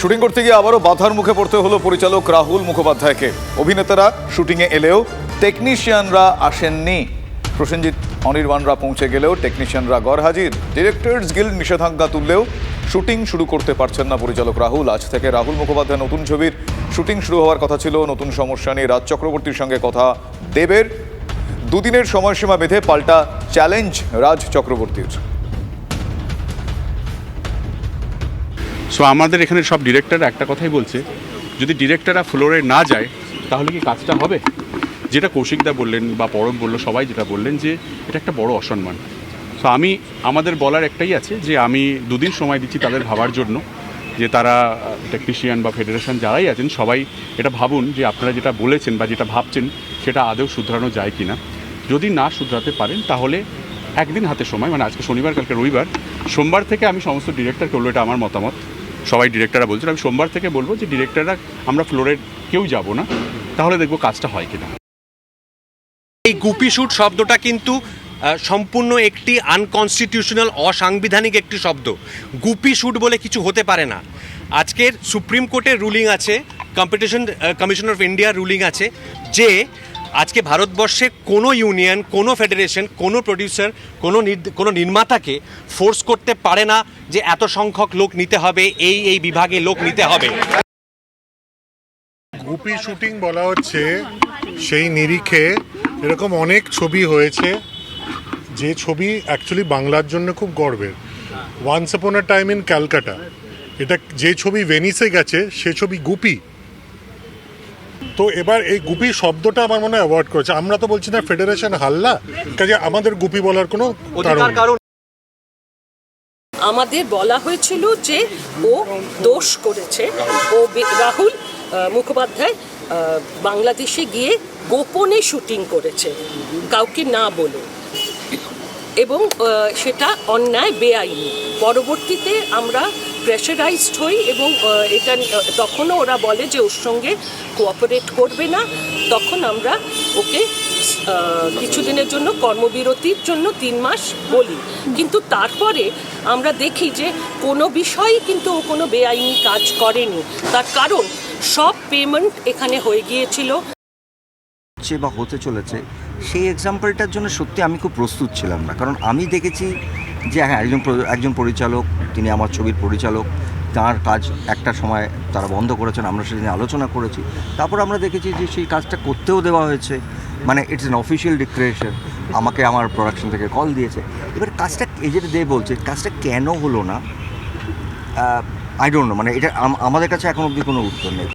Shooting করতে গিয়ে আবারও বাধার মুখে পড়তে হলো পরিচালক রাহুল মুখোপাধ্যায়কে। অভিনেতারা শুটিংয়ে এলেও টেকনিশিয়ানরা আসেননি। প্রসেনজিৎ অনির্বাণরা পৌঁছে গেলেও টেকনিশিয়ানরা গড় হাজির। ডিরেক্টরস গিল্ড নিষেধাজ্ঞা তুললেও শুটিং শুরু করতে পারছেন না পরিচালক রাহুল। আজ থেকে রাহুল মুখোপাধ্যায় নতুন ছবির শুটিং শুরু হওয়ার কথা ছিল। নতুন সমস্যা নিয়ে রাজ চক্রবর্তীর সঙ্গে কথা দেবের। দুদিনের সময়সীমা বেঁধে পাল্টা চ্যালেঞ্জ রাজ চক্রবর্তীর। সো আমাদের এখানে সব ডিরেক্টর একটা কথাই বলছে, যদি ডিরেক্টররা ফ্লোরে না যায়, তাহলে কি কাজটা হবে? যেটা কৌশিকদা বললেন বা পরব বলল, সবাই যেটা বললেন যে, এটা একটা বড় অসম্মান। সো আমি, আমাদের বলার একটাই আছে যে, আমি দুদিন সময় দিচ্ছি তাদের ভাবার জন্য, যে তারা টেকনিশিয়ান বা ফেডারেশন যারাই আছেন, সবাই এটা ভাবুন যে আপনারা যেটা বলেছেন বা যেটা ভাবছেন, সেটা আদৌ শুধরানো যায় কি না যদি না শুধরাতে পারেন, তাহলে একদিন হাতে সময় মানে আজকে শনিবার, কালকে রবিবার, সোমবার থেকে আমি সমস্ত ডিরেক্টরকে বলব, এটা আমার মতামত। সবাই ডিরেক্টররা বলছিল আমি সোমবার থেকে বলব যে ডিরেক্টররা আমরা ফ্লোরের কেউ যাব না, তাহলে দেখব কাজটা হয় কিনা। এই গুপি শুট শব্দটা কিন্তু সম্পূর্ণ একটি আনকনস্টিটিউশনাল অসাংবিধানিক একটি শব্দ। গুপি শুট বলে কিছু হতে পারে না। আজকের সুপ্রিম কোর্টের রুলিং আছে কম্পিটিশন কমিশন অফ ইন্ডিয়ার রুলিং আছে যে আজকে ভারতবর্ষে কোনো ইউনিয়ন কোনো ফেডারেশন কোনো প্রডিউসার কোনো কোনো নির্মাতাকে ফোর্স করতে পারে না যে এত সংখ্যক লোক নিতে হবে, এই এই বিভাগে লোক নিতে হবে। গুপি শুটিং বলা হচ্ছে, সেই নিরিখে এরকম অনেক ছবি হয়েছে, যে ছবি অ্যাকচুয়ালি বাংলার জন্য খুব গর্বের। Once upon a time in Calcutta এটা যে ছবি ভেনিসে গেছে, সে ছবি গুপি। তো এবার এই গুপি শব্দটা আমার মনে হয় অ্যাভয়েড করেছে। আমরা তো বলছি না ফেডারেশন হাল্লা কাজে আমাদের গুপি বলার কোনো কারণ নেই। আমাদের বলা হয়েছিল যে ও দোষ করেছে। ও রাহুল মুখোপাধ্যায় বাংলাদেশে গিয়ে গোপনে শুটিং করেছে। কাউকে না বলে। এবং সেটা অন্যায় বেআইনি। পরবর্তীতে আমরা প্রেশারাইজড হই এবং এটা তখনও ওরা বলে যে ওর সঙ্গে কোঅপারেট করবে না। তখন আমরা ওকে কিছুদিনের জন্য, কর্মবিরতির জন্য তিন মাস বলি। কিন্তু তারপরে আমরা দেখি যে কোনো বিষয়ই কিন্তু ও কোনো বেআইনি কাজ করেনি। তার কারণ সব পেমেন্ট এখানে হয়ে গিয়েছিল। বা হতে চলেছে, সেই এক্সাম্পলটার জন্য সত্যি আমি খুব প্রস্তুত ছিলাম না। কারণ আমি দেখেছি যে হ্যাঁ একজন একজন পরিচালক, তিনি আমার ছবির পরিচালক, তার কাজ একটা সময় তারা বন্ধ করেছেন, আমরা সেদিন আলোচনা করেছি। তারপর আমরা দেখেছি যে সেই কাজটা করতেও দেওয়া হয়েছে মানে ইটস অ্যান অফিসিয়াল ডিক্লারেশন আমাকে আমার প্রোডাকশন থেকে কল দিয়েছে। এবার কাজটা এই যেটা দে বলছে, কাজটা কেন হলো না? আই ডোন্ট নো মানে এটা আমাদের কাছে এখন অবধি কোনো উত্তর নেই।